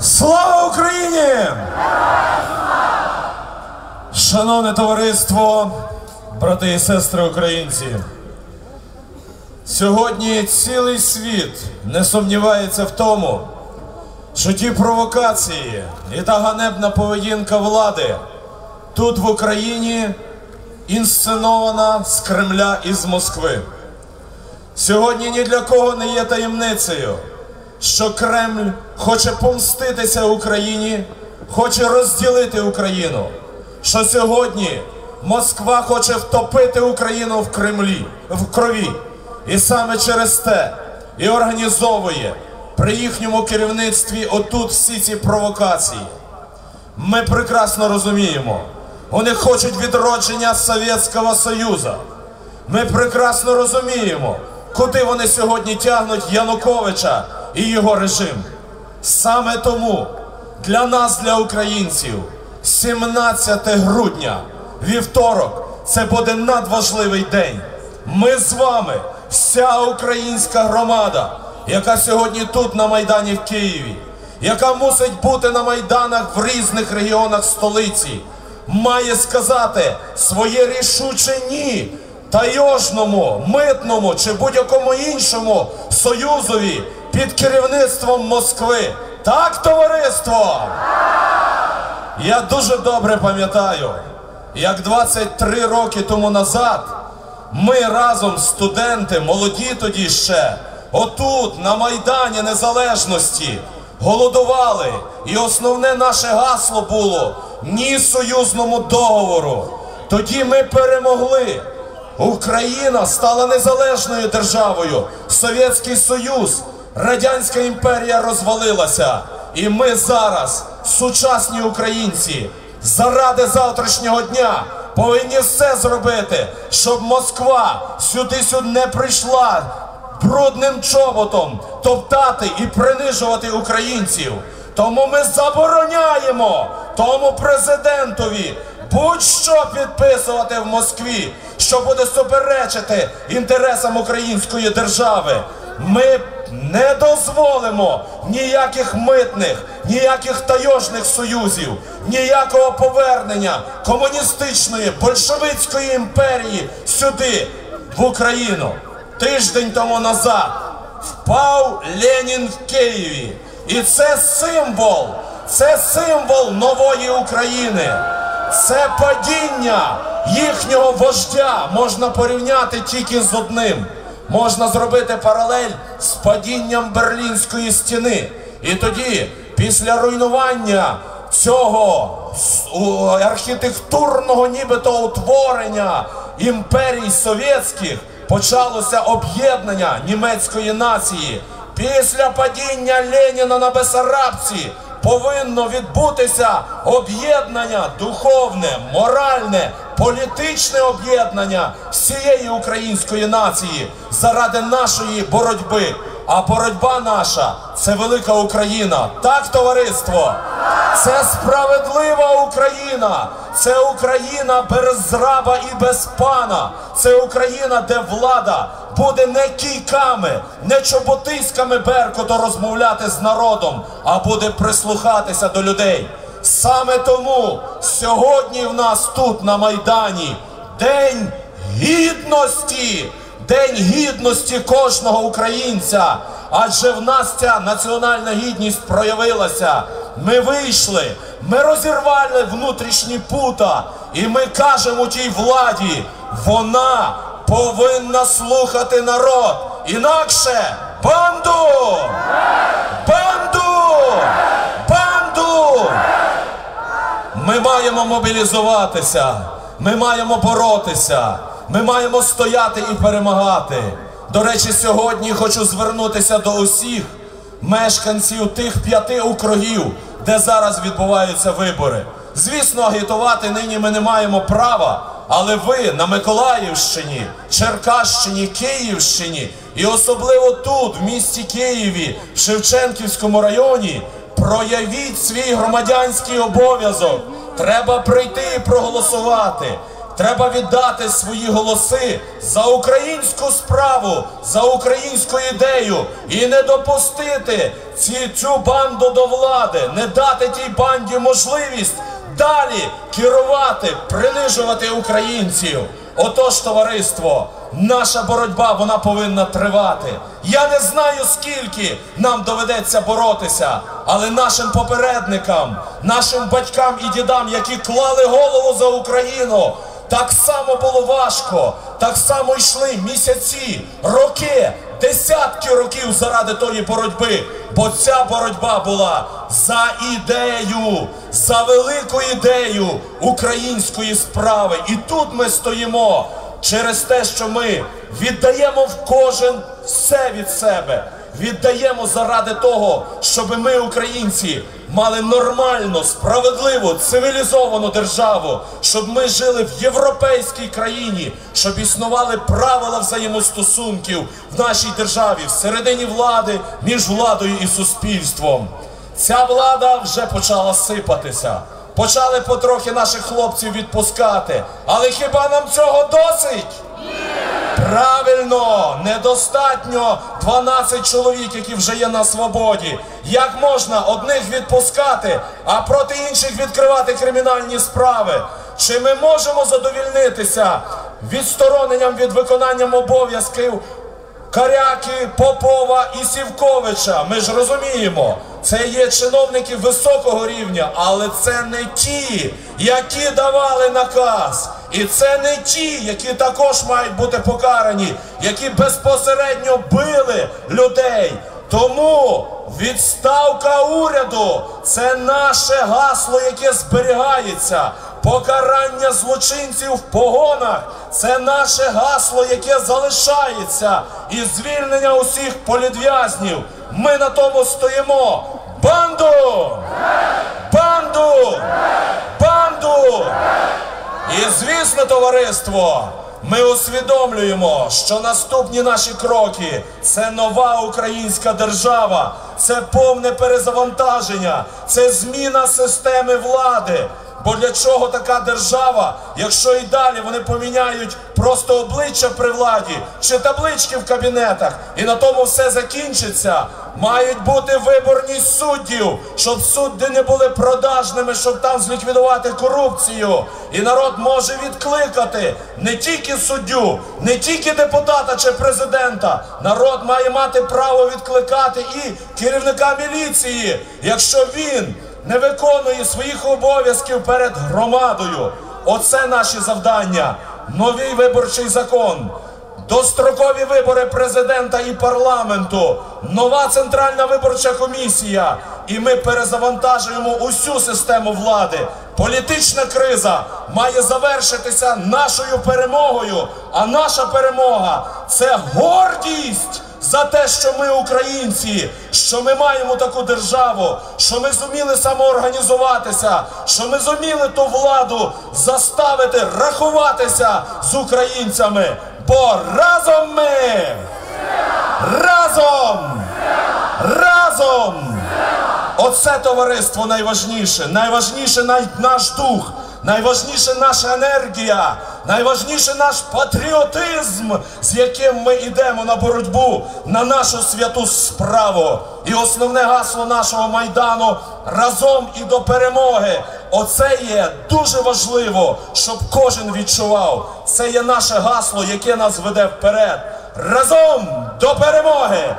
Слава Україні! Шановне товариство, брати і сестри українці. Сьогодні цілий світ не сумнівається в тому, що ті провокації і та ганебна поведінка влади тут в Україні інсценована з Кремля і з Москви. Сьогодні ні для кого не є таємницею, що Кремль хоче помститися Україні, хоче розділити Україну. Що сьогодні Москва хоче втопити Україну в Кремлі, в крові. І саме через те і організовує при їхньому керівництві отут всі ці провокації. Ми прекрасно розуміємо, вони хочуть відродження Совєтського Союзу. Ми прекрасно розуміємо, куди вони сьогодні тягнуть Януковича і його режим. Саме тому для нас, для українців, 17 грудня, вівторок, це буде надважливий день. Ми з вами, вся українська громада, яка сьогодні тут на Майдані в Києві, яка мусить бути на майданах в різних регіонах столиці, має сказати своє рішуче ні тайожному, митному чи будь-якому іншому союзові під керівництвом Москви. Так, товариство? Я дуже добре пам'ятаю, як 23 роки тому назад ми разом, студенти, молоді тоді ще, отут, на Майдані Незалежності, голодували. І основне наше гасло було ні союзному договору. Тоді ми перемогли. Україна стала незалежною державою. Совєтський Союз, Радянська імперія розвалилася. І ми зараз, сучасні українці, заради завтрашнього дня повинні все зробити, щоб Москва сюди сюди не прийшла брудним чоботом топтати і принижувати українців. Тому ми забороняємо тому президентові будь-що підписувати в Москві, що буде суперечити інтересам української держави. Ми не дозволимо ніяких митних, ніяких тайожних союзів, ніякого повернення комуністичної большевицької імперії сюди, в Україну. Тиждень тому назад впав Ленін в Києві. І це символ, це символ нової України. Це падіння їхнього вождя можна порівняти тільки з одним. Можна зробити паралель з падінням Берлінської стіни. І тоді, після руйнування цього архітектурного нібито утворення імперій совєтських, почалося об'єднання німецької нації. Після падіння Леніна на Бесарабці повинно відбутися об'єднання духовне, моральне, політичне об'єднання всієї української нації заради нашої боротьби. А боротьба наша це велика Україна. Так, товариство, це справедлива Україна, це Україна без зраба і без пана. Це Україна, де влада буде не кійками, не чоботиськами Беркуту розмовляти з народом, а буде прислухатися до людей. Саме тому сьогодні в нас тут на Майдані День гідності. День гідності кожного українця, адже в нас ця національна гідність проявилася. Ми вийшли, ми розірвали внутрішні пута, і ми кажемо тій владі, вона повинна слухати народ. Інакше банду! Банду! Ми маємо мобілізуватися, ми маємо боротися. Ми маємо стояти і перемагати. До речі, сьогодні хочу звернутися до усіх мешканців тих п'яти округів, де зараз відбуваються вибори. Звісно, агітувати нині ми не маємо права, але ви на Миколаївщині, Черкащині, Київщині і особливо тут, в місті Києві, в Шевченківському районі, проявіть свій громадянський обов'язок. Треба прийти і проголосувати. Треба віддати свої голоси за українську справу, за українську ідею і не допустити ці, цю банду до влади, не дати тій банді можливість далі керувати, принижувати українців. Отож, товариство, наша боротьба вона повинна тривати. Я не знаю, скільки нам доведеться боротися, але нашим попередникам, нашим батькам і дідам, які клали голову за Україну, так само було важко, так само йшли місяці, роки, десятки років заради тої боротьби. Бо ця боротьба була за ідею, за велику ідею української справи. І тут ми стоїмо через те, що ми віддаємо в кожен все від себе. Віддаємо заради того, щоб ми, українці, мали нормальну, справедливу, цивілізовану державу, щоб ми жили в європейській країні, щоб існували правила взаємостосунків в нашій державі, всередині влади, між владою і суспільством. Ця влада вже почала сипатися. Почали потрохи наших хлопців відпускати. Але хіба нам цього досить? Правильно, недостатньо 12 чоловік, які вже є на свободі. Як можна одних відпускати, а проти інших відкривати кримінальні справи? Чи ми можемо задовільнитися відстороненням від виконанням обов'язків Каряки, Попова і Сівковича? Ми ж розуміємо, це є чиновники високого рівня, але це не ті, які давали наказ. І це не ті, які також мають бути покарані, які безпосередньо били людей. Тому відставка уряду це наше гасло, яке зберігається. Покарання злочинців в погонах це наше гасло, яке залишається. І звільнення усіх політв'язнів. Ми на тому стоїмо. Банду! Банду! Банду! І звісно, товариство, ми усвідомлюємо, що наступні наші кроки це нова українська держава, це повне перезавантаження, це зміна системи влади. Бо для чого така держава, якщо і далі вони поміняють просто обличчя при владі чи таблички в кабінетах, і на тому все закінчиться. Мають бути виборність суддів, щоб судді не були продажними, щоб там зліквідувати корупцію. І народ може відкликати не тільки суддю, не тільки депутата чи президента. Народ має мати право відкликати і керівника міліції, якщо він не виконує своїх обов'язків перед громадою. Оце наші завдання. Новий виборчий закон. Дострокові вибори президента і парламенту, нова центральна виборча комісія, і ми перезавантажуємо усю систему влади. Політична криза має завершитися нашою перемогою. А наша перемога це гордість за те, що ми українці, що ми маємо таку державу, що ми зуміли самоорганізуватися, що ми зуміли ту владу заставити рахуватися з українцями. Бо разом ми! Разом! Разом! Оце товариство найважніше. Найважніше наш дух, найважніше наша енергія, найважніше наш патріотизм, з яким ми йдемо на боротьбу на нашу святу справу. І основне гасло нашого майдану разом і до перемоги. Оце є дуже важливо, щоб кожен відчував. Це є наше гасло, яке нас веде вперед. Разом до перемоги!